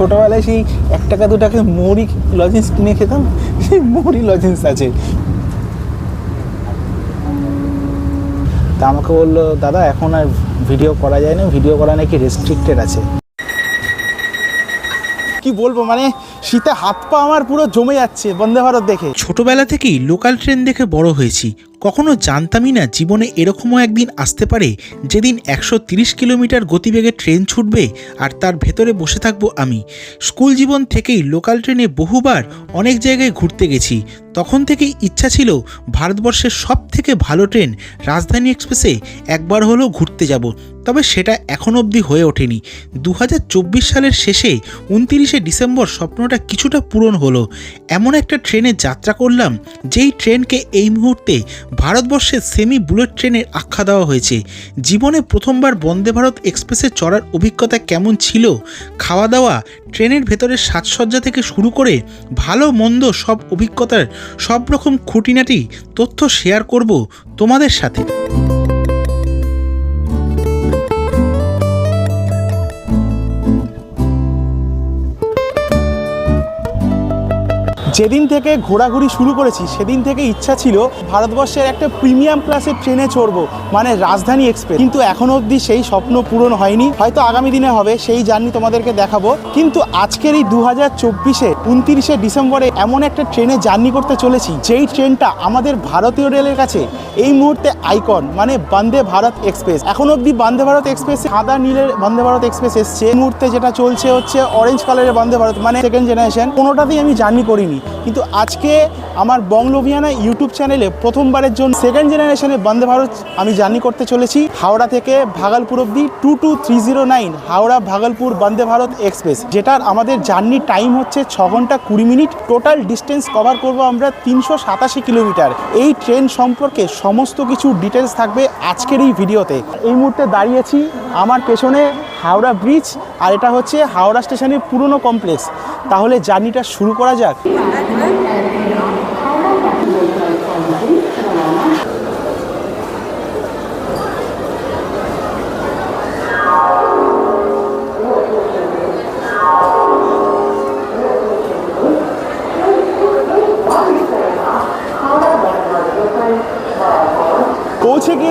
ছোটোবেলায় সেই এক টাকা, দু টাকা মুড়ি লজেন্স কিনে খেতাম। সেই মুড়ি লজেন্স আছে। তা আমাকে বলল, দাদা, এখন আর ভিডিও করা যায় না ভিডিও করা নাকি রেস্ট্রিক্টেড আছে। কি বলব মানে শীতে হাত পা আমার পুরো জমে যাচ্ছে বন্দে ভারত দেখে। ছোটবেলা থেকেই লোকাল ট্রেন দেখে বড় হয়েছি। কখনো জানতামই না জীবনে এরকমও একদিন আসতে পারে যেদিন একশো কিলোমিটার গতিবেগে ট্রেন ছুটবে আর তার ভেতরে বসে থাকব আমি। স্কুল জীবন থেকেই লোকাল ট্রেনে বহুবার অনেক জায়গায় ঘুরতে গেছি। তখন থেকেই ইচ্ছা ছিল ভারতবর্ষের সব থেকে ভালো ট্রেন রাজধানী এক্সপ্রেসে একবার হলেও ঘুরতে যাব। তবে সেটা এখন অবধি হয়ে ওঠেনি। দু হাজার চব্বিশ সালের শেষে উনতিরিশে ডিসেম্বর স্বপ্নটা কিছুটা পূরণ হলো। এমন একটা ট্রেনে যাত্রা করলাম, যেই ট্রেনকে এই মুহূর্তে ভারতবর্ষের সেমি বুলেট ট্রেনের আখ্যা দেওয়া হয়েছে। জীবনে প্রথমবার বন্দে ভারত এক্সপ্রেসে চড়ার অভিজ্ঞতা কেমন ছিল? খাওয়া দাওয়া ট্রেনের ভেতরে সাজসজ্জা থেকে শুরু করে ভালো মন্দ সব অভিজ্ঞতার সব রকম খুঁটিনাটি তথ্য শেয়ার করব তোমাদের সাথে। যেদিন থেকে ঘোরাঘুরি শুরু করেছি, সেদিন থেকে ইচ্ছা ছিল ভারতবর্ষের একটা প্রিমিয়াম ক্লাসের ট্রেনে চড়বো মানে রাজধানী এক্সপ্রেস। কিন্তু এখনও অবধি সেই স্বপ্ন পূরণ হয়নি। হয়তো আগামী দিনে হবে, সেই জার্নি তোমাদেরকে দেখাবো। কিন্তু আজকের এই দু হাজার চব্বিশে, উনতিরিশে ডিসেম্বরে এমন একটা ট্রেনে জার্নি করতে চলেছি, যেই ট্রেনটা আমাদের ভারতীয় রেলের কাছে এই মুহূর্তে আইকন মানে বন্দে ভারত এক্সপ্রেস। এখন অবধি বন্দে ভারত এক্সপ্রেস সাদা, নীলের বন্দে ভারত এক্সপ্রেস এসছে। মুহূর্তে যেটা চলছে হচ্ছে অরেঞ্জ কালারের বন্দে ভারত মানে সেকেন্ড জেনারেশন কোনোটাতেই আমি জার্নি করিনি। কিন্তু আজকে আমার বংলোভিয়ানা ইউটিউব চ্যানেলে প্রথমবারের জন্য সেকেন্ড জেনারেশনে বন্দে ভারত আমি জার্নি করতে চলেছি। হাওড়া থেকে ভাগলপুর অবধি two two three zero nine Howrah Bhagalpur Vande Bharat express যেটার আমাদের জার্নি টাইম হচ্ছে ছ ঘণ্টা কুড়ি মিনিট। টোটাল ডিস্টেন্স কভার করব আমরা তিনশো সাতাশি কিলোমিটার। এই ট্রেন সম্পর্কে সমস্ত কিছু ডিটেলস থাকবে আজকের এই ভিডিওতে। এই মুহূর্তে দাঁড়িয়েছি আমার পেছনে হাওড়া ব্রিজ আর এটা হচ্ছে হাওড়া স্টেশনের পুরনো কমপ্লেক্স তাহলে জার্নিটা শুরু করা যাক। পৌঁছে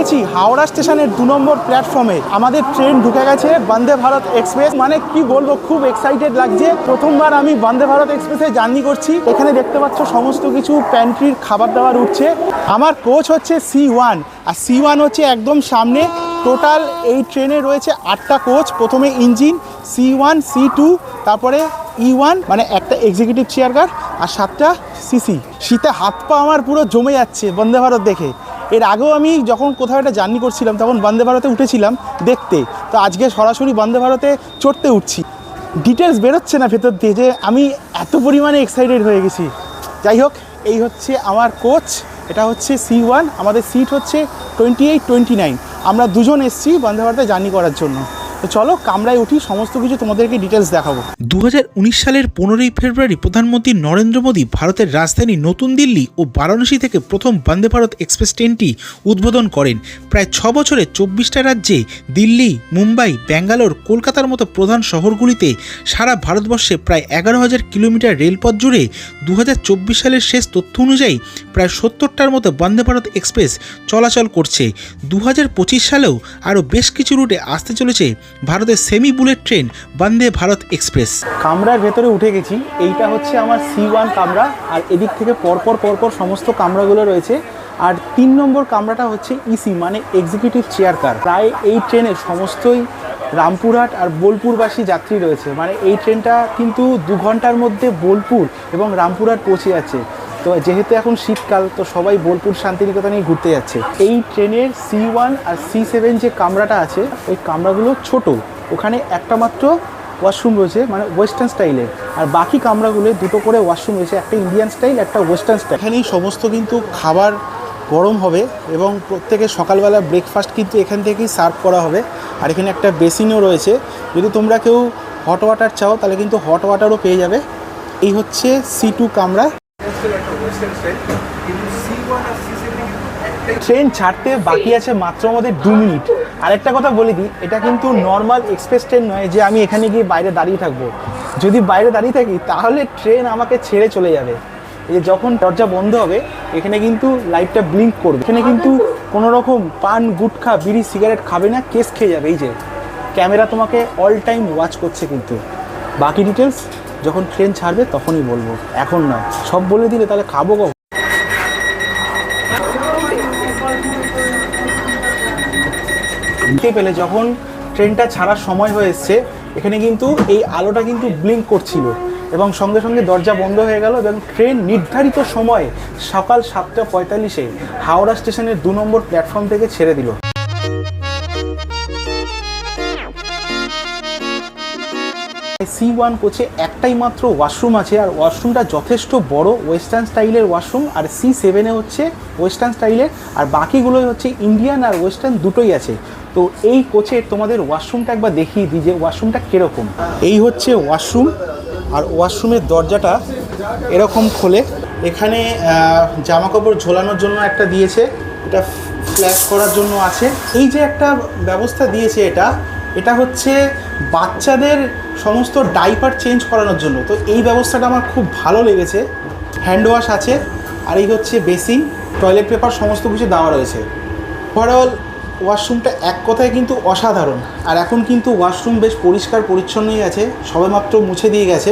গিয়েছি হাওড়া স্টেশনের দু নম্বর প্ল্যাটফর্মে আমাদের ট্রেন ঢুকে গেছে বন্দে ভারত এক্সপ্রেস মানে কি বলব, খুব এক্সাইটেড লাগছে। প্রথমবার আমি বন্দে ভারত এক্সপ্রেসে জার্নি করছি। এখানে দেখতে পাচ্ছ সমস্ত কিছু প্যান্ট্রির খাবার দাবার উঠছে। আমার কোচ হচ্ছে সি ওয়ান আর সি ওয়ান হচ্ছে একদম সামনে। টোটাল এই ট্রেনে রয়েছে আটটা কোচ প্রথমে engine C one C two তারপরে ই ওয়ান মানে একটা এক্সিকিউটিভ চেয়ার কার আর সাতটা সিসি শীতে হাত পা আমার পুরো জমে যাচ্ছে বন্দে ভারত দেখে। এর আগেও আমি যখন কোথাও একটা জার্নি করছিলাম, তখন বন্দে ভারতে উঠেছিলাম দেখতে। তো আজকে সরাসরি বন্দে ভারতে চড়তে উঠছি। ডিটেলস বেরোচ্ছে না ভেতর দিয়ে যে আমি এত পরিমাণে এক্সাইটেড হয়ে গেছি। যাই হোক, এই হচ্ছে আমার কোচ এটা হচ্ছে সি ওয়ান আমাদের সিট হচ্ছে টোয়েন্টি এইট টোয়েন্টি নাইন আমরা দুজন এসছি বন্দে ভারতে জার্নি করার জন্য। চলো, কামরায় উঠি, সমস্ত কিছু তোমাদেরকে ডিটেলস দেখাবো। দু হাজার উনিশ সালের পনেরোই ফেব্রুয়ারি প্রধানমন্ত্রী নরেন্দ্র মোদী ভারতের রাজধানী নতুন দিল্লি ও বারাণসী থেকে প্রথম বন্দে ভারত এক্সপ্রেস ট্রেনটি উদ্বোধন করেন। প্রায় ছ বছরে চব্বিশটা রাজ্যে দিল্লি, মুম্বাই, ব্যাঙ্গালোর, কলকাতার মতো প্রধান শহরগুলিতে সারা ভারতবর্ষে প্রায় এগারো হাজার কিলোমিটার রেলপথ জুড়ে দু হাজার চব্বিশ সালের শেষ তথ্য অনুযায়ী প্রায় সত্তরটার মতো বন্দে ভারত এক্সপ্রেস চলাচল করছে। দু হাজার পঁচিশ সালেও আরও বেশ কিছু রুটে আসতে চলেছে ভারতের semi bullet train Vande Bharat express কামরার ভেতরে উঠে গেছি। এইটা হচ্ছে আমার সি ওয়ান কামরা, আর এদিক থেকে পরপর পরপর সমস্ত কামরাগুলো রয়েছে। আর তিন নম্বর কামরাটা হচ্ছে ইসি মানে এক্সিকিউটিভ চেয়ার কার প্রায় এই ট্রেনে সমস্তই রামপুরহাট আর বোলপুরবাসী যাত্রী রয়েছে। মানে এই ট্রেনটা কিন্তু দু ঘণ্টার মধ্যে বোলপুর এবং রামপুরহাট পৌঁছে যাচ্ছে। তো যেহেতু এখন শীতকাল, তো সবাই বোলপুর শান্তিনিকেতনেই ঘুরতে যাচ্ছে। এই ট্রেনের সি ওয়ান আর সি সেভেন যে কামরাটা আছে, ওই কামরাগুলো ছোট। ওখানে একটা মাত্র ওয়াশরুম রয়েছে মানে ওয়েস্টার্ন স্টাইলের আর বাকি কামরাগুলো দুটো করে ওয়াশরুম রয়েছে, একটা ইন্ডিয়ান স্টাইল একটা ওয়েস্টার্ন স্টাইল এখানেই সমস্ত কিন্তু খাবার গরম হবে এবং প্রত্যেকে সকালবেলা ব্রেকফাস্ট কিন্তু এখান থেকেই সার্ভ করা হবে। আর এখানে একটা বেসিনও রয়েছে। যদি তোমরা কেউ হট ওয়াটার চাও, তাহলে কিন্তু হট ওয়াটারও পেয়ে যাবে। এই হচ্ছে সি টু কামরা। ট্রেন ছাড়তে বাকি আছে মাত্র আমাদের দু মিনিট। আরেকটা কথা বলে দিই, এটা কিন্তু নর্মাল এক্সপ্রেস ট্রেন নয় যে আমি এখানে গিয়ে বাইরে দাঁড়িয়ে থাকব। যদি বাইরে দাঁড়িয়ে থাকি, তাহলে ট্রেন আমাকে ছেড়ে চলে যাবে। এই যে যখন দরজা বন্ধ হবে, এখানে কিন্তু লাইটটা ব্লিঙ্ক করবে। এখানে কিন্তু কোনো রকম পান, গুটখা, বিড়ি সিগারেট খাবে না কেস খেয়ে যাবে। এই যে ক্যামেরা তোমাকে অল টাইম ওয়াচ করছে কিন্তু। বাকি ডিটেলস যখন ট্রেন ছাড়বে তখনই বলব। এখন নয়। সব বলে দিলে তাহলে খাব কখন? পেলে যখন ট্রেনটা ছাড়ার সময় হয়ে এসছে, এখানে কিন্তু এই আলোটা কিন্তু ব্লিঙ্ক করছিল। এবং সঙ্গে সঙ্গে দরজা বন্ধ হয়ে গেল এবং ট্রেন নির্ধারিত সময়ে সকাল সাতটা পঁয়তাল্লিশে হাওড়া স্টেশনের দু নম্বর প্ল্যাটফর্ম থেকে ছেড়ে দিল। সি ওয়ান কোচে একটাই মাত্র ওয়াশরুম আছে আর ওয়াশরুমটা যথেষ্ট বড় ওয়েস্টার্ন স্টাইলের ওয়াশরুম আর সি সেভেনে হচ্ছে ওয়েস্টার্ন স্টাইলের আর বাকিগুলোই হচ্ছে ইন্ডিয়ান আর ওয়েস্টার্ন দুটোই আছে। তো এই কোচে তোমাদের ওয়াশরুমটা একবার দেখিয়ে দিই যে ওয়াশরুমটা কীরকম। এই হচ্ছে ওয়াশরুম আর ওয়াশরুমের দরজাটা এরকম খোলে। এখানে জামা কাপড় ঝোলানোর জন্য একটা দিয়েছে, এটা ফ্ল্যাশ করার জন্য আছে। এই যে একটা ব্যবস্থা দিয়েছে এটা এটা হচ্ছে বাচ্চাদের সমস্ত ডাইপার চেঞ্জ করানোর জন্য। তো এই ব্যবস্থাটা আমার খুব ভালো লেগেছে। হ্যান্ড ওয়াশ আছে, আর এই হচ্ছে বেসিন টয়লেট পেপার সমস্ত কিছু দেওয়া রয়েছে। ওভারঅল ওয়াশরুমটা এক কথায় কিন্তু অসাধারণ। আর এখন কিন্তু ওয়াশরুম বেশ পরিষ্কার, পরিচ্ছন্নই আছে, সবেমাত্র মুছে দিয়ে গেছে।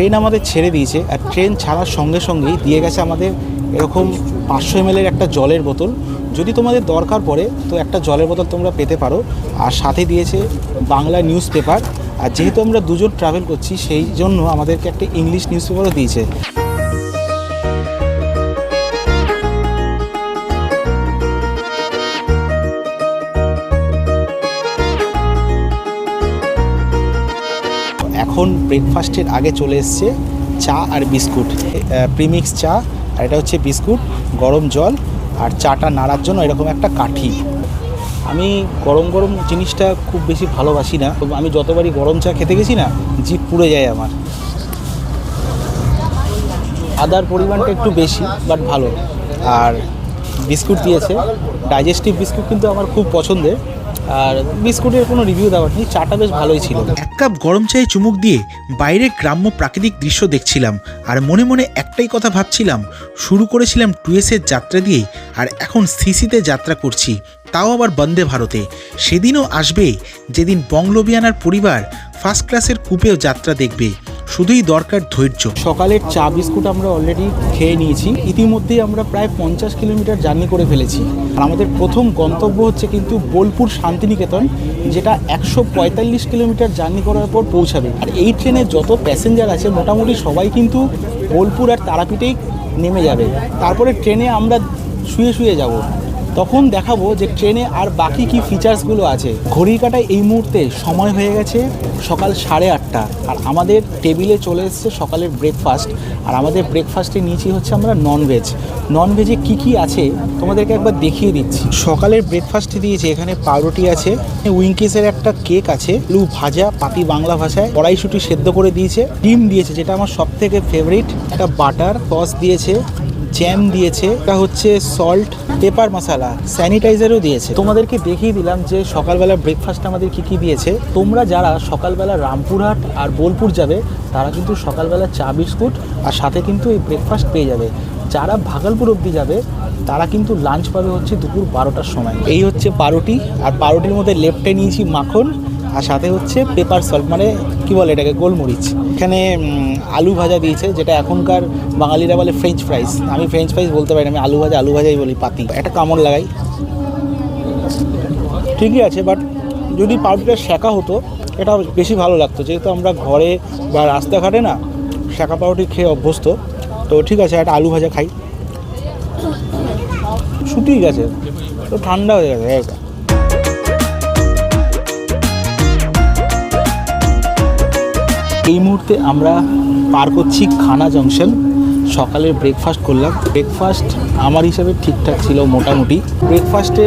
ট্রেন আমাদের ছেড়ে দিয়েছে আর ট্রেন ছাড়ার সঙ্গে সঙ্গেই দিয়ে গেছে আমাদের এরকম পাঁচশো এমএলের একটা জলের বোতল। যদি তোমাদের দরকার পড়ে তো একটা জলের বোতল তোমরা পেতে পারো। আর সাথে দিয়েছে বাংলা নিউজ পেপার আর যেহেতু আমরা দুজন ট্রাভেল করছি, সেই জন্য আমাদেরকে একটা ইংলিশ নিউজ পেপারও দিয়েছে। এখন ব্রেকফাস্টের আগে চলে এসছে চা আর বিস্কুট। প্রিমিক্স চা, আর এটা হচ্ছে বিস্কুট, গরম জল, আর চাটা নাড়ার জন্য এরকম একটা কাঠি। আমি গরম গরম জিনিসটা খুব বেশি ভালোবাসি না আমি যতবারই গরম চা খেতে গেছি না, জিভ পুড়ে যায় আমার। আদার পরিমাণটা একটু বেশি বাট ভালো। আর বিস্কুট দিয়েছে। ডাইজেস্টিভ বিস্কুট কিন্তু আমার খুব পছন্দের। আর বিস্কুটের কোনো রিভিউ দেওয়ার নেই, চাটা বেশ ভালোই ছিল। এক কাপ গরম চায়ে চুমুক দিয়ে বাইরে গ্রাম্য প্রাকৃতিক দৃশ্য দেখছিলাম, আর মনে মনে একটাই কথা ভাবছিলাম, শুরু করেছিলাম টুয়েসের যাত্রা দিয়ে, আর এখন সিসিতে যাত্রা করছি তাও আবার বন্দে ভারতে। সেদিনও আসবে, যেদিন বংলোবিয়ানার পরিবার ফার্স্ট ক্লাসের কূপেও যাত্রা দেখবে। শুধুই দরকার ধৈর্য। সকালের চা বিস্কুট আমরা অলরেডি খেয়ে নিয়েছি। ইতিমধ্যেই আমরা প্রায় পঞ্চাশ কিলোমিটার জার্নি করে ফেলেছি। আর আমাদের প্রথম গন্তব্য হচ্ছে কিন্তু বোলপুর শান্তিনিকেতন, যেটা একশো পঁয়তাল্লিশ কিলোমিটার জার্নি করার পর পৌঁছাবে। আর এই ট্রেনে যত প্যাসেঞ্জার আছে, মোটামুটি সবাই কিন্তু বোলপুর আর তারাপীঠেই নেমে যাবে। তারপরে ট্রেনে আমরা শুয়ে শুয়ে যাব। তখন দেখাবো যে ট্রেনে আর বাকি কি ফিচার্সগুলো আছে। ঘড়ির কাটায় এই মুহূর্তে সময় হয়ে গেছে সকাল সাড়ে আটটা। আর আমাদের টেবিলে চলে এসছে সকালের ব্রেকফাস্ট আর আমাদের ব্রেকফাস্টে নিয়েছি হচ্ছে আমরা ননভেজ ননভেজে কি কি আছে তোমাদেরকে একবার দেখিয়ে দিচ্ছি। সকালের ব্রেকফাস্টে দিয়েছে, এখানে পাউরুটি আছে উইঙ্কিসের একটা কেক আছে লু ভাজা, পাতি বাংলা ভাষায় কড়াইশুটি সেদ্ধ করে দিয়েছে, ডিম দিয়েছে, যেটা আমার সব থেকে ফেভারিট একটা বাটার সস দিয়েছে জ্যাম দিয়েছে, এটা হচ্ছে সল্ট পেপার মশালা স্যানিটাইজারও দিয়েছে। তোমাদেরকে দেখিয়ে দিলাম যে সকালবেলা ব্রেকফাস্ট আমাদের কি কি দিয়েছে। তোমরা যারা সকালবেলা রামপুরহাট আর বোলপুর যাবে, তারা কিন্তু সকালবেলা চা, বিস্কুট আর সাথে কিন্তু এই ব্রেকফাস্ট পেয়ে যাবে। যারা ভাগলপুর অবধি যাবে, তারা কিন্তু লাঞ্চ পাবে হচ্ছে দুপুর বারোটার সময়। এই হচ্ছে পাউরুটি আর পাউরুটির মধ্যে লেফটে নিয়েছি মাখন আর সাথে হচ্ছে পেপার সল্ট মানে কি বলে এটাকে? গোলমরিচ। এখানে আলু ভাজা দিয়েছে, যেটা এখনকার বাঙালিরা বলে ফ্রেঞ্চ ফ্রাইস আমি ফ্রেঞ্চ ফ্রাইস বলতে পারি না, আমি আলু ভাজা, আলু ভাজাই বলি, পাতি। একটা কামড় লাগাই। ঠিকই আছে বাট যদি পাউরুটিটা শেখা হতো, এটা বেশি ভালো লাগতো। যেহেতু আমরা ঘরে বা রাস্তাঘাটে না, শেখা পাউরুটি খেয়ে অভ্যস্ত, তো ঠিক আছে, একটা আলু ভাজা খাই। শুকিয়ে গেছে, তো ঠান্ডা হয়ে গেছে এই মুহূর্তে আমরা পার করছি খানা জংশন সকালের ব্রেকফাস্ট করলাম। ব্রেকফাস্ট আমার হিসাবে ঠিকঠাক ছিল মোটামুটি। ব্রেকফাস্টে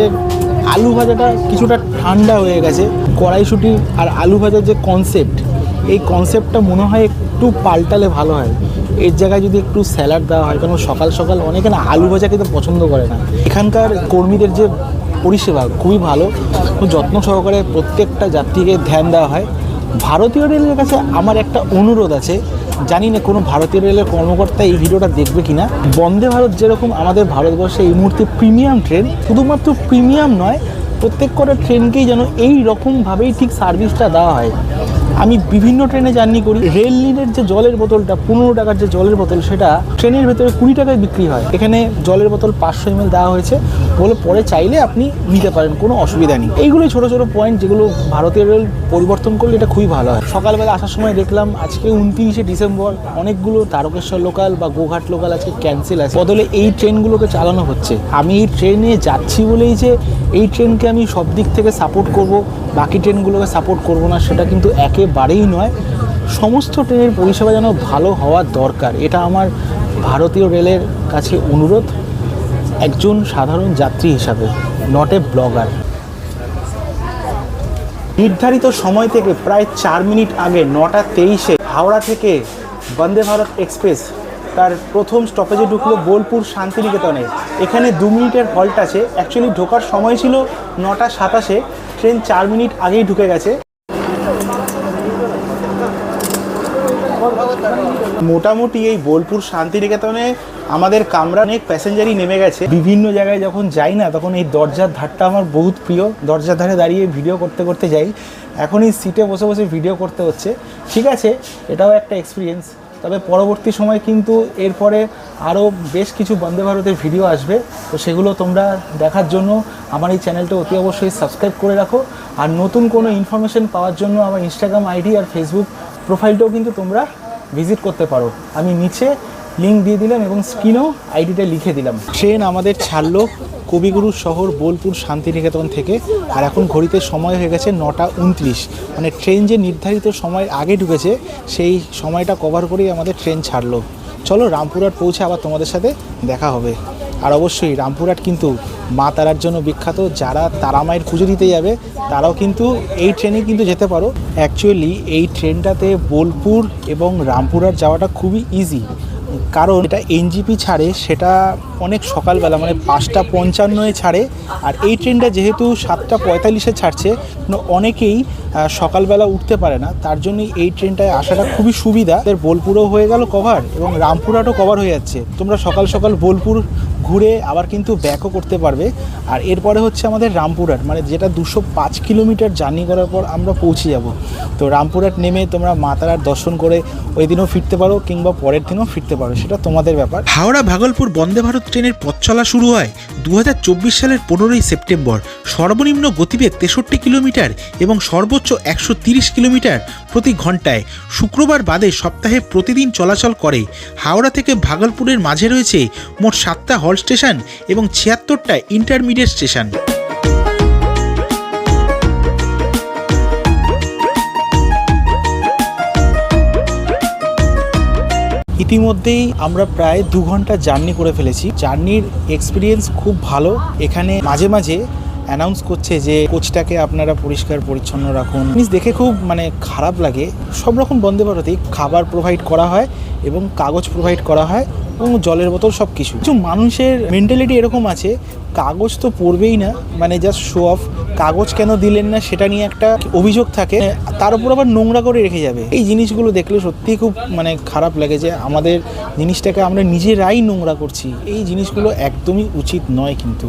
আলু ভাজাটা কিছুটা ঠান্ডা হয়ে গেছে। কড়াইশুটি আর আলু ভাজার যে কনসেপ্ট এই কনসেপ্টটা মনে হয় একটু পাল্টালে ভালো হয়। এর জায়গায় যদি একটু স্যালাড দেওয়া হয়, কারণ সকাল সকাল অনেকে না আলু ভাজা খেতে পছন্দ করে না। এখানকার কর্মীদের যে পরিষেবা খুবই ভালো। যত্ন সহকারে প্রত্যেকটা যাত্রীকে ধ্যান দেওয়া হয়। ভারতীয় রেলের কাছে আমার একটা অনুরোধ আছে। জানি না কোনো ভারতীয় রেলের কর্মকর্তা এই ভিডিওটা দেখবে কিনা। বন্দে ভারত যেরকম আমাদের ভারতবর্ষে এই মুহূর্তে প্রিমিয়াম ট্রেন, শুধুমাত্র প্রিমিয়াম নয়, প্রত্যেক কটা ট্রেনকেই যেন এই রকমভাবেই ঠিক সার্ভিসটা দেওয়া হয়। আমি বিভিন্ন ট্রেনে জার্নি করি। রেল লিনের যে জলের বোতলটা, পনেরো টাকার যে জলের বোতল, সেটা ট্রেনের ভেতরে কুড়ি টাকায় বিক্রি হয়। এখানে জলের বোতল পাঁচশো এম দেওয়া হয়েছে। বলে পরে চাইলে আপনি নিতে পারেন, কোনো অসুবিধা নেই। এইগুলোই ছোটো ছোটো পয়েন্ট যেগুলো ভারতীয় রেল পরিবর্তন করলে এটা খুবই ভালো হয়। সকালবেলা আসার সময় দেখলাম, আজকে উনত্রিশে ডিসেম্বর, অনেকগুলো তারকেশ্বর লোকাল বা গোঘাট লোকাল আজকে ক্যান্সেল আছে। বদলে এই ট্রেনগুলোকে চালানো হচ্ছে। আমি এই ট্রেনে যাচ্ছি বলেই যে, এই ট্রেনকে আমি সব দিক থেকে সাপোর্ট করব। বাকি ট্রেনগুলোকে সাপোর্ট করব না, সেটা কিন্তু একেবারেই নয়। সমস্ত ট্রেনের পরিষেবা যেন ভালো হওয়ার দরকার, এটা আমার ভারতীয় রেলের কাছে অনুরোধ। একজন সাধারণ যাত্রী হিসাবে নট এ ব্লগার নির্ধারিত সময় থেকে প্রায় চার মিনিট আগে নটা তেইশে হাওড়া থেকে বন্দে ভারত এক্সপ্রেস তার প্রথম স্টপেজে ঢুকলো বোলপুর শান্তিনিকেতনে। এখানে দু মিনিটের হল্ট আছে। অ্যাকচুয়ালি ঢোকার সময় ছিল নটা সাতাশে। ট্রেন চার মিনিট আগেই ঢুকে গেছে। মোটামুটি এই বোলপুর শান্তিনিকেতনে আমাদের কামরা অনেক প্যাসেঞ্জারই নেমে গেছে। বিভিন্ন জায়গায় যখন যাই না, তখন এই দরজার ধারটা আমার বহুত প্রিয়। দরজার ধারে দাঁড়িয়ে ভিডিও করতে করতে যাই। এখন এই সিটে বসে বসে ভিডিও করতে হচ্ছে। ঠিক আছে, এটাও একটা এক্সপিরিয়েন্স তবে পরবর্তী সময় কিন্তু এরপরে আরও বেশ কিছু বন্দে ভারতের ভিডিও আসবে। তো সেগুলো তোমরা দেখার জন্য আমার এই চ্যানেলটা অতি অবশ্যই সাবস্ক্রাইব করে রাখো। আর নতুন কোনো ইনফরমেশন পাওয়ার জন্য আমার ইনস্টাগ্রাম আইডি আর ফেসবুক প্রোফাইলটাও কিন্তু তোমরা ভিজিট করতে পারো। আমি নিচে লিঙ্ক দিয়ে দিলাম এবং স্ক্রিনেও আইডিটা লিখে দিলাম। ট্রেন আমাদের ছাড়লো কবিগুরু শহর বোলপুর শান্তিনিকেতন থেকে আর এখন ঘড়িতে সময় হয়ে গেছে নটা উনত্রিশ। মানে ট্রেন যে নির্ধারিত সময়ের আগে ঢুকেছে, সেই সময়টা কভার করেই আমাদের ট্রেন ছাড়লো। চলো রামপুরহাট পৌঁছে আবার তোমাদের সাথে দেখা হবে। আর অবশ্যই রামপুরহাট কিন্তু মা তারার জন্য বিখ্যাত। যারা তারা মায়ের পুজো দিতে যাবে, তারাও কিন্তু এই ট্রেনে কিন্তু যেতে পারো। অ্যাকচুয়ালি এই ট্রেনটাতে বোলপুর এবং রামপুরহাট যাওয়াটা খুবই ইজি কারণ এটা এনজিপি ছাড়ে, সেটা অনেক সকালবেলা মানে পাঁচটা পঞ্চান্নয়ে ছাড়ে। আর এই ট্রেনটা যেহেতু সাতটা পঁয়তাল্লিশে ছাড়ছে অনেকেই সকালবেলা উঠতে পারে না। তার জন্যই এই ট্রেনটায় আসাটা খুবই সুবিধা। বোলপুরও হয়ে গেল কভার এবং রামপুরহাটও কভার হয়ে যাচ্ছে। তোমরা সকাল সকাল বোলপুর ঘুরে আবার কিন্তু ব্যাকও করতে পারবে। আর এরপরে হচ্ছে আমাদের রামপুরহাট মানে যেটা দুশো পাঁচ কিলোমিটার জার্নি করার পর আমরা পৌঁছে যাব। তো রামপুরহাট নেমে তোমরা মা তারার দর্শন করে ওই দিনও ফিরতে পারো, কিংবা পরের দিনও ফিরতে পারো। সেটা তোমাদের ব্যাপার। হাওড়া ভাগলপুর বন্দে ভারত ট্রেনের পথ চলা শুরু হয় দু হাজার চব্বিশ সালের পনেরোই সেপ্টেম্বর। সর্বনিম্ন গতিবেগ তেষট্টি কিলোমিটার এবং সর্বোচ্চ একশো কিলোমিটার প্রতি ঘন্টায়। শুক্রবার বাদে সপ্তাহে প্রতিদিন চলাচল করে। হাওড়া থেকে ভাগলপুরের মাঝে রয়েছে মোট সাতটা হল স্টেশন এবং ছিয়াত্তরটা ইন্টারমিডিয়েট স্টেশন। ইতিমধ্যেই আমরা প্রায় দু ঘণ্টা জার্নি করে ফেলেছি। জার্নির এক্সপিরিয়েন্স খুব ভালো। এখানে মাঝে মাঝে অ্যানাউন্স করছে যে কোচটাকে আপনারা পরিষ্কার, পরিচ্ছন্ন রাখুন। জিনিস দেখে খুব মানে খারাপ লাগে। সব রকম বন্দে ভারতেই খাবার প্রোভাইড করা হয় এবং কাগজ প্রোভাইড করা হয় এবং জলের বোতল সব কিছু। কিছু মানুষের মেন্টালিটি এরকম আছে, কাগজ তো পড়বেই না। মানে জাস্ট শো অফ কাগজ কেন দিলেন না সেটা নিয়ে একটা অভিযোগ থাকে। তার উপর আবার নোংরা করে রেখে যাবে। এই জিনিসগুলো দেখলে সত্যিই খুব মানে খারাপ লাগে যে আমাদের জিনিসটাকে আমরা নিজেরাই নোংরা করছি। এই জিনিসগুলো একদমই উচিত নয় কিন্তু।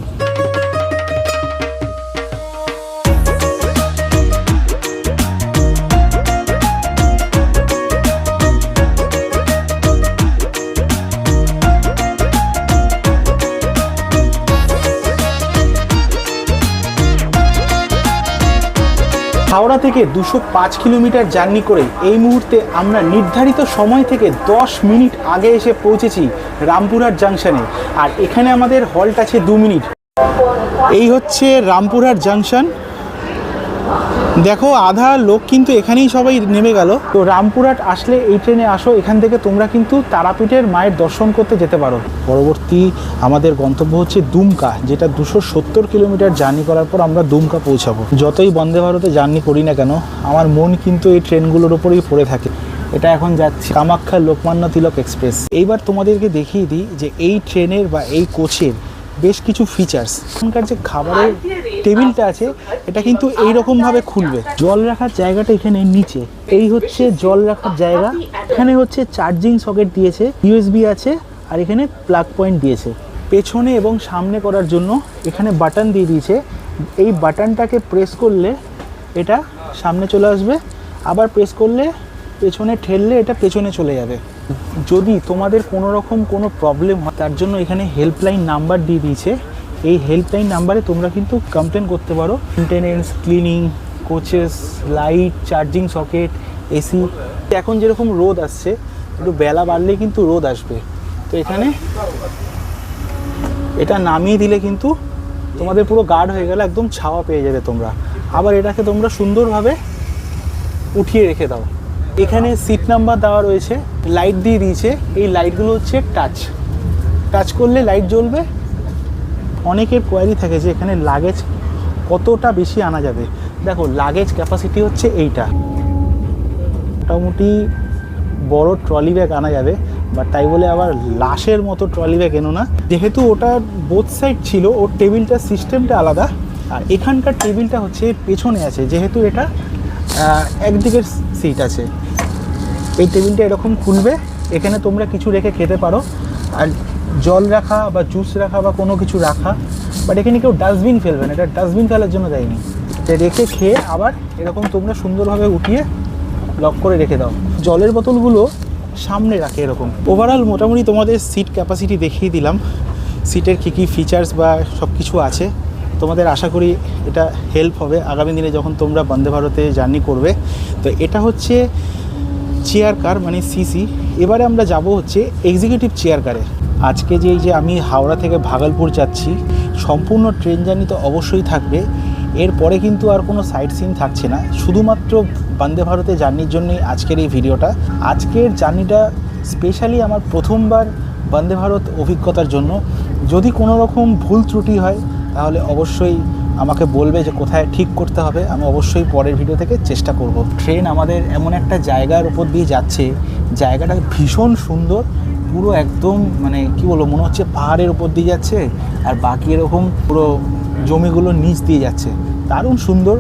হাওড়া থেকে দুশো পাঁচ কিলোমিটার জার্নি করে এই মুহূর্তে আমরা নির্ধারিত সময় থেকে দশ মিনিট আগে এসে পৌঁছেছি রামপুরার জাংশনে। আর এখানে আমাদের হল্ট আছে দু মিনিট। এই হচ্ছে রামপুরার জাংশন। দেখো, আধা লোক কিন্তু এখানেই সবাই নেমে গেল। তো রামপুরহাট আসলে এই ট্রেনে আসো, এখান থেকে তোমরা কিন্তু তারাপীঠের মায়ের দর্শন করতে যেতে পারো। পরবর্তী আমাদের গন্তব্য হচ্ছে দুমকা, যেটা দুশো সত্তর কিলোমিটার জার্নি করার পর আমরা দুমকা পৌঁছাবো। যতই বন্দে ভারতে জার্নি করি না কেন, আমার মন কিন্তু এই ট্রেনগুলোর ওপরেই পড়ে থাকে। এটা এখন যাচ্ছে কামাখ্যা লোকমান্য তিলক এক্সপ্রেস। এইবার তোমাদেরকে দেখিয়ে দিই যে এই ট্রেনের বা এই কোচের বেশ কিছু ফিচার্স এখানকার যে খাবারের টেবিলটা আছে, এটা কিন্তু এই ভাবে খুলবে। জল রাখার জায়গাটা এখানে নিচে। এই হচ্ছে জল রাখার জায়গা। এখানে হচ্ছে চার্জিং সকেট দিয়েছে ইউএসবি আছে, আর এখানে প্লাগ পয়েন্ট দিয়েছে। পেছনে এবং সামনে করার জন্য এখানে বাটন দিয়ে দিয়েছে। এই বাটনটাকে প্রেস করলে এটা সামনে চলে আসবে। আবার প্রেস করলে পেছনে ঠেললে এটা পেছনে চলে যাবে। যদি তোমাদের কোনো রকম কোনো প্রবলেম হয়, তার জন্য এখানে হেল্পলাইন নাম্বার দিয়ে দিয়েছে। এই হেল্পলাইন নাম্বারে তোমরা কিন্তু কমপ্লেন করতে পারো। Maintenance cleaning coaches light charging socket AC এখন যেরকম রোদ আসছে, একটু বেলা বাড়লেই কিন্তু রোদ আসবে। তো এখানে এটা নামিয়ে দিলে কিন্তু তোমাদের পুরো গার্ড হয়ে গেলে একদম ছাওয়া পেয়ে যাবে তোমরা। আবার এটাকে তোমরা সুন্দরভাবে উঠিয়ে রেখে দাও। এখানে সিট নাম্বার দেওয়া রয়েছে লাইট দিয়ে দিয়েছে, এই লাইটগুলো হচ্ছে টাচ টাচ করলে লাইট জ্বলবে। অনেকের কোয়ারি থাকে যে এখানে লাগেজ কতটা বেশি আনা যাবে। দেখো লাগেজ ক্যাপাসিটি হচ্ছে এইটা। মোটামুটি বড় ট্রলি ব্যাগ আনা যাবে বাট তাই বলে আবার লাশের মতো ট্রলি ব্যাগ এনো না। যেহেতু ওটা বোথ সাইড ছিল, ওর টেবিলটার সিস্টেমটা আলাদা, আর এখানকার টেবিলটা হচ্ছে পেছনে আছে, যেহেতু এটা একদিকের সিট আছে। এই টেবিলটা এরকম খুলবে। এখানে তোমরা কিছু রেখে খেতে পারো। আর জল রাখা বা জুস রাখা বা কোনো কিছু রাখা বাট এখানে কেউ ডাস্টবিন ফেলবে না। এটা ডাস্টবিন ফেলার জন্য দেয়নি। এটা রেখে খেয়ে আবার এরকম তোমরা সুন্দরভাবে উঠিয়ে লক করে রেখে দাও। জলের বোতলগুলো সামনে রাখে এরকম। ওভারঅল মোটামুটি তোমাদের সিট ক্যাপাসিটি দেখিয়ে দিলাম। সিটের কী কী ফিচার্স বা সব কিছু আছে। তোমাদের আশা করি এটা হেল্প হবে। আগামী দিনে যখন তোমরা বন্দে ভারতে জার্নি করবে, তো এটা হচ্ছে চেয়ার কার মানে সিসি এবারে আমরা যাব হচ্ছে এক্সিকিউটিভ চেয়ার কারে আজকে যে এই যে আমি হাওড়া থেকে ভাগলপুর যাচ্ছি, সম্পূর্ণ ট্রেন জার্নি তো অবশ্যই থাকবে। এরপরে কিন্তু আর কোনো সাইট সিন থাকছে না। শুধুমাত্র বন্দে ভারতে জার্নির জন্যই আজকের এই ভিডিওটা। আজকের জার্নিটা স্পেশালি আমার প্রথমবার বন্দে ভারত অভিজ্ঞতার জন্য। যদি কোনো রকম ভুল ত্রুটি হয় তাহলে অবশ্যই আমাকে বলবে যে কোথায় ঠিক করতে হবে। আমি অবশ্যই পরের ভিডিও থেকে চেষ্টা করব। ট্রেন আমাদের এমন একটা জায়গার উপর দিয়ে যাচ্ছে। জায়গাটা ভীষণ সুন্দর। পুরো একদম মানে কি বলব, মনে হচ্ছে পাহাড়ের উপর দিয়ে যাচ্ছে আর বাকি এরকম পুরো জমিগুলো নিচ দিয়ে যাচ্ছে। দারুণ সুন্দর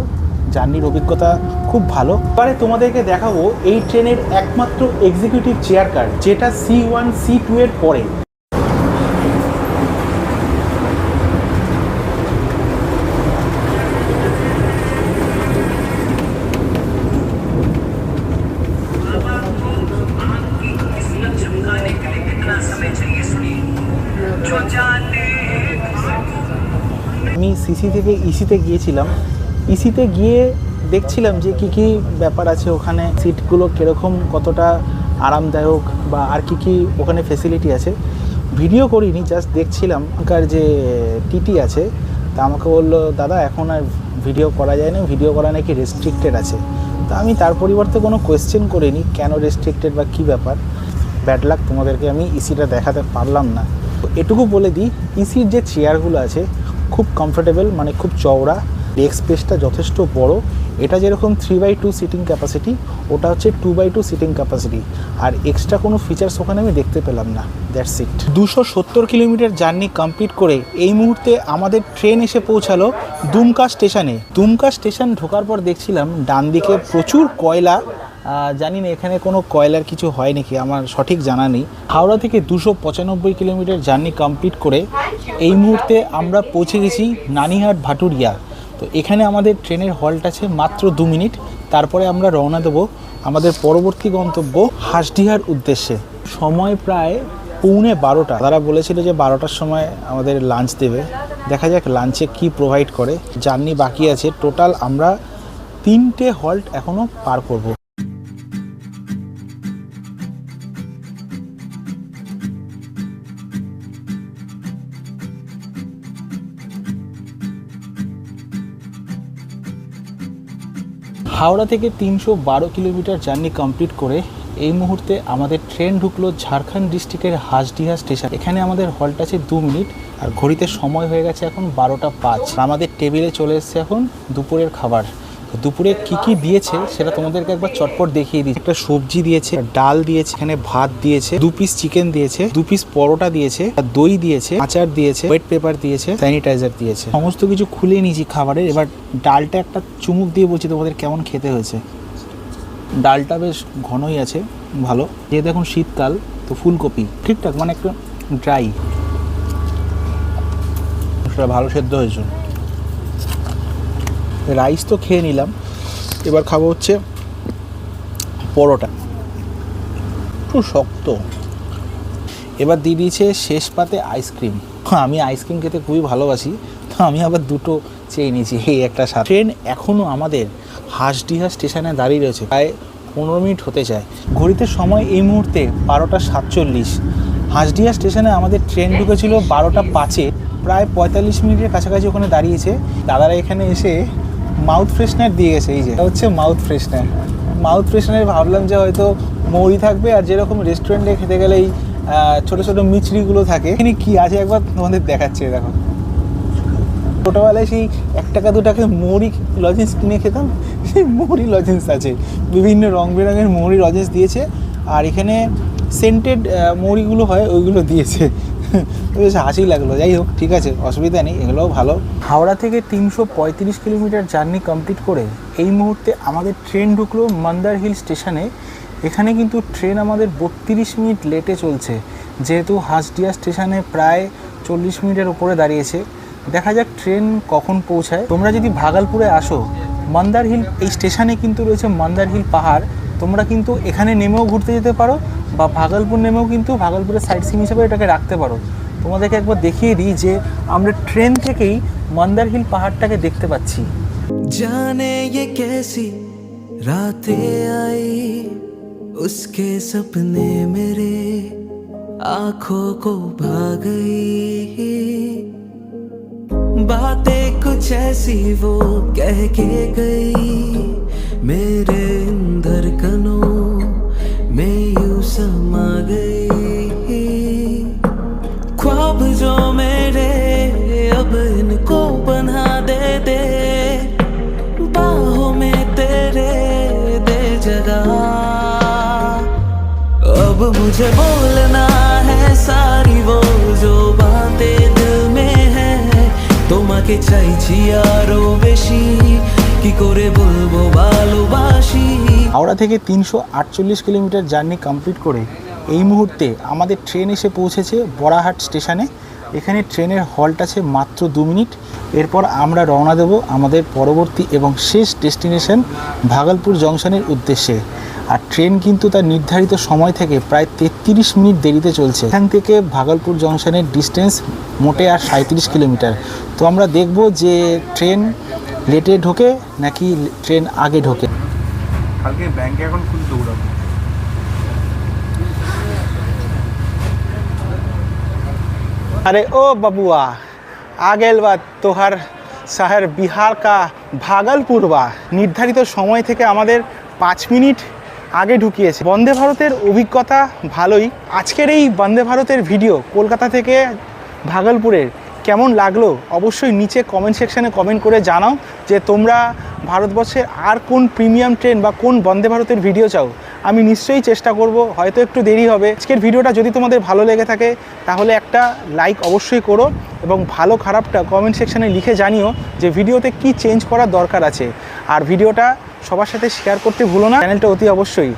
জার্নির অভিজ্ঞতা, খুব ভালো। এবারে তোমাদেরকে দেখাবো এই ট্রেনের একমাত্র এক্সিকিউটিভ চেয়ার কার যেটা সি ওয়ান সি টু এর পরে। সিসি থেকে ইসিতে গিয়েছিলাম। ইসিতে গিয়ে দেখছিলাম যে কি কি ব্যাপার আছে ওখানে, সিটগুলো কীরকম, কতটা আরামদায়ক বা আর কি কি ওখানে ফেসিলিটি আছে। ভিডিও করিনি জাস্ট দেখছিলাম ওখানকার যে টিটি আছে, তা আমাকে বলল, দাদা, এখন আর ভিডিও করা যায় না ভিডিও করা নাকি রেস্ট্রিক্টেড আছে। তা আমি তার পরিবর্তে কোনো কোয়েশ্চেন করিনি, কেন রেস্ট্রিক্টেড বা কী ব্যাপার। ব্যাড লাক তোমাদেরকে আমি ইসিটা দেখাতে পারলাম না। তো এটুকু বলে দিই ইসির যে চেয়ারগুলো আছে খুব কমফোর্টেবল মানে খুব চওড়া। লেগ স্পেসটা যথেষ্ট বড়। এটা যেরকম three by two seating capacity ওটা হচ্ছে two by two seating capacity R extra কোনো ফিচার্স ওখানে আমি দেখতে পেলাম না। দ্যাটস ইট দুশো সত্তর কিলোমিটার জার্নি কমপ্লিট করে এই মুহূর্তে আমাদের ট্রেন এসে পৌঁছালো দুমকা স্টেশনে। দুমকা স্টেশন ঢোকার পর দেখছিলাম ডান দিকে প্রচুর কয়লা জানি না, এখানে কোনো কয়লার কিছু হয় নাকি, আমার সঠিক জানা নেই। হাওড়া থেকে দুশো পঁচানব্বই কিলোমিটার জার্নি কমপ্লিট করে এই মুহূর্তে আমরা পৌঁছে গেছি নানিহাট ভাটুরিয়া। তো এখানে আমাদের ট্রেনের হল্ট আছে মাত্র দু মিনিট, তারপরে আমরা রওনা দেবো আমাদের পরবর্তী গন্তব্য হাসডিহার উদ্দেশ্যে। সময় প্রায় পৌনে বারোটা। তারা বলেছিল যে বারোটার সময় আমাদের লাঞ্চ দেবে। দেখা যাক লাঞ্চে কি প্রোভাইড করে। জার্নি বাকি আছে। টোটাল আমরা তিনটে হল্ট এখনও পার করব। হাওড়া থেকে তিনশো বারো কিলোমিটার জার্নি কমপ্লিট করে এই মুহূর্তে আমাদের ট্রেন ঢুকলো ঝাড়খণ্ড ডিস্ট্রিক্টের হাসডিহা স্টেশন। এখানে আমাদের হলটা আছে দু মিনিট, আর ঘড়িতে সময় হয়ে গেছে এখন বারোটা পাঁচ। আমাদের টেবিলে চলে এসছে এখন দুপুরের খাবার। দুপুরে কি কি দিয়েছে সেটা তোমাদেরকে একবার চটপট দেখিয়ে দিই একটা সবজি দিয়েছে ডাল দিয়েছে, এখানে ভাত দিয়েছে, দু পিস চিকেন দিয়েছে, দু পিস পরোটা দিয়েছে দই দিয়েছে, আচার দিয়েছে ওয়েট পেপার দিয়েছে স্যানিটাইজার দিয়েছে। সমস্ত কিছু খুলে নিয়েছি খাবারের। এবার ডালটা একটা চুমুক দিয়ে বলছি তোমাদের কেমন খেতে হয়েছে। ডালটা বেশ ঘনই আছে, ভালো। যেহেতু এখন শীতকাল, তো ফুলকপি, ঠিকঠাক মানে একটু ড্রাই ভালো সেদ্ধ হয়েছে। রাইস তো খেয়ে নিলাম। এবার খাব হচ্ছে পরোটা। একটু শক্ত। এবার দিয়ে দিয়েছে শেষ পাতে আইসক্রিম। আমি আইসক্রিম খেতে খুবই ভালোবাসি, তো আমি আবার দুটো চেয়ে নিয়েছি এই একটা স্বাদ ট্রেন এখনও আমাদের হাঁসডিহা স্টেশনে দাঁড়িয়ে রয়েছে। প্রায় পনেরো মিনিট হতে চায়। ঘড়িতে সময় এই মুহূর্তে বারোটা সাতচল্লিশ। হাঁসডিহা স্টেশনে আমাদের ট্রেন ঢুকেছিল বারোটা পাঁচে। প্রায় পঁয়তাল্লিশ মিনিটের কাছাকাছি ওখানে দাঁড়িয়েছে। দাদারা এখানে এসে মাউথ ফ্রেশনার দিয়ে গেছে এই যে। হচ্ছে মাউথ ফ্রেশনার মাউথ ফ্রেশনার ভাবলাম যে হয়তো মৌরি থাকবে আর যেরকম রেস্টুরেন্টে খেতে গেলেই আহ, ছোট ছোট মিচড়িগুলো থাকে। এখানে কি আছে একবার তোমাদের দেখাচ্ছে দেখো। ছোটোবেলায় সেই এক টাকা দু টাকায় মৌরি লজেন্স কিনে খেতাম। সেই মৌরি লজেন্স আছে। বিভিন্ন রং বেরঙের মৌরি লজেন্স দিয়েছে। আর এখানে সেন্টেড মৌরিগুলো হয় ওইগুলো দিয়েছে। বেশ হাসি লাগল। যাই হোক, ঠিক আছে, অসুবিধা নেই, এগুলোও ভালো। হাওড়া থেকে তিনশো পঁয়ত্রিশ কিলোমিটার জার্নি কমপ্লিট করে এই মুহূর্তে আমাদের ট্রেন ঢুকলো মন্দার হিল স্টেশনে। এখানে কিন্তু ট্রেন আমাদের বত্রিশ মিনিট লেটে চলছে। যেহেতু হাসডিয়া স্টেশনে প্রায় চল্লিশ মিনিটের উপরে দাঁড়িয়েছে। দেখা যাক ট্রেন কখন পৌঁছায়। তোমরা যদি ভাগলপুরে আসো, মন্দার হিল এই স্টেশনে কিন্তু রয়েছে মন্দার হিল পাহাড়। তোমরা কিন্তু এখানে নেমেও ঘুরতে যেতে পারো। বা ভাগলপুর নেমেও কিন্তু ভাগলপুরের সাইট সিন হিসেবে এটাকে রাখতে পারো তোমাদেরকে একবার দেখিয়ে দিই যে আমরা ট্রেন থেকেই মন্দার হিল পাহাড়টাকে দেখতে পাচ্ছি जाने ये कैसी रातें आई उसके सपने मेरे आंखों को भा गई बातें कुछ ऐसी वो कह के गई मेरे अंदर कनों में यू समा गई ख्वाब जो मेरे अब इनको बना दे दे बाहों में तेरे दे जगह अब मुझे बोलना है सारी वो जो बातें दिल में है তোমাকে চাইছি আরো বেশি কি করে বলবো ভালোবাসি হাওড়া থেকে তিনশো আটচল্লিশ কিলোমিটার জার্নি কমপ্লিট করে এই মুহূর্তে আমাদের ট্রেন এসে পৌঁছেছে বড়াহাট স্টেশনে। এখানে ট্রেনের হল্ট আছে মাত্র দু মিনিট। এরপর আমরা রওনা দেব আমাদের পরবর্তী এবং শেষ ডেস্টিনেশন ভাগলপুর জংশনের উদ্দেশ্যে। আর ট্রেন কিন্তু তার নির্ধারিত সময় থেকে প্রায় তেত্রিশ মিনিট দেরিতে চলছে। এখান থেকে ভাগলপুর জংশনের ডিস্টেন্স মোটে আর সাঁত্রিশ কিলোমিটার। তো আমরা দেখব যে ট্রেন লেটে ঢোকে নাকি ট্রেন আগে ঢোকে। কালকে ব্যাংকে এখন খুব দৌড়াবো अरे ओ बबुआ आ गेल बा তোহার শহর বিহার কা ভাগলপুর বা নির্ধারিত সময় থেকে আমাদের পাঁচ মিনিট আগে ঢুকিয়েছে বন্দে ভারতের অভিজ্ঞতা ভালোই আজকের এই বন্দে ভারতের ভিডিও কলকাতা থেকে ভাগলপুরের কেমন লাগলো অবশ্যই নিচে কমেন্ট সেকশানে কমেন্ট করে জানাও যে তোমরা ভারতবর্ষের আর কোন প্রিমিয়াম ট্রেন বা কোন বন্দে ভারতের ভিডিও চাও? আমি নিশ্চয়ই চেষ্টা করব, হয়তো একটু দেরি হবে। আজকের ভিডিওটা যদি তোমাদের ভালো লেগে থাকে, তাহলে একটা লাইক অবশ্যই করো এবং ভালো খারাপটা কমেন্ট সেকশানে লিখে জানিও যে ভিডিওতে কি চেঞ্জ করার দরকার আছে। আর ভিডিওটা সবার সাথে শেয়ার করতে ভুলো না। চ্যানেলটা অতি অবশ্যই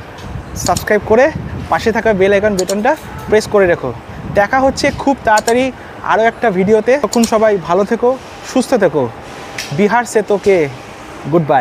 সাবস্ক্রাইব করে পাশে থাকা বেল আইকন বেটনটা প্রেস করে রেখো। দেখা হচ্ছে খুব তাড়াতাড়ি আরও একটা ভিডিওতে তখন সবাই ভালো থেকো, সুস্থ থেকো। বিহার সে তোকে গুড বাই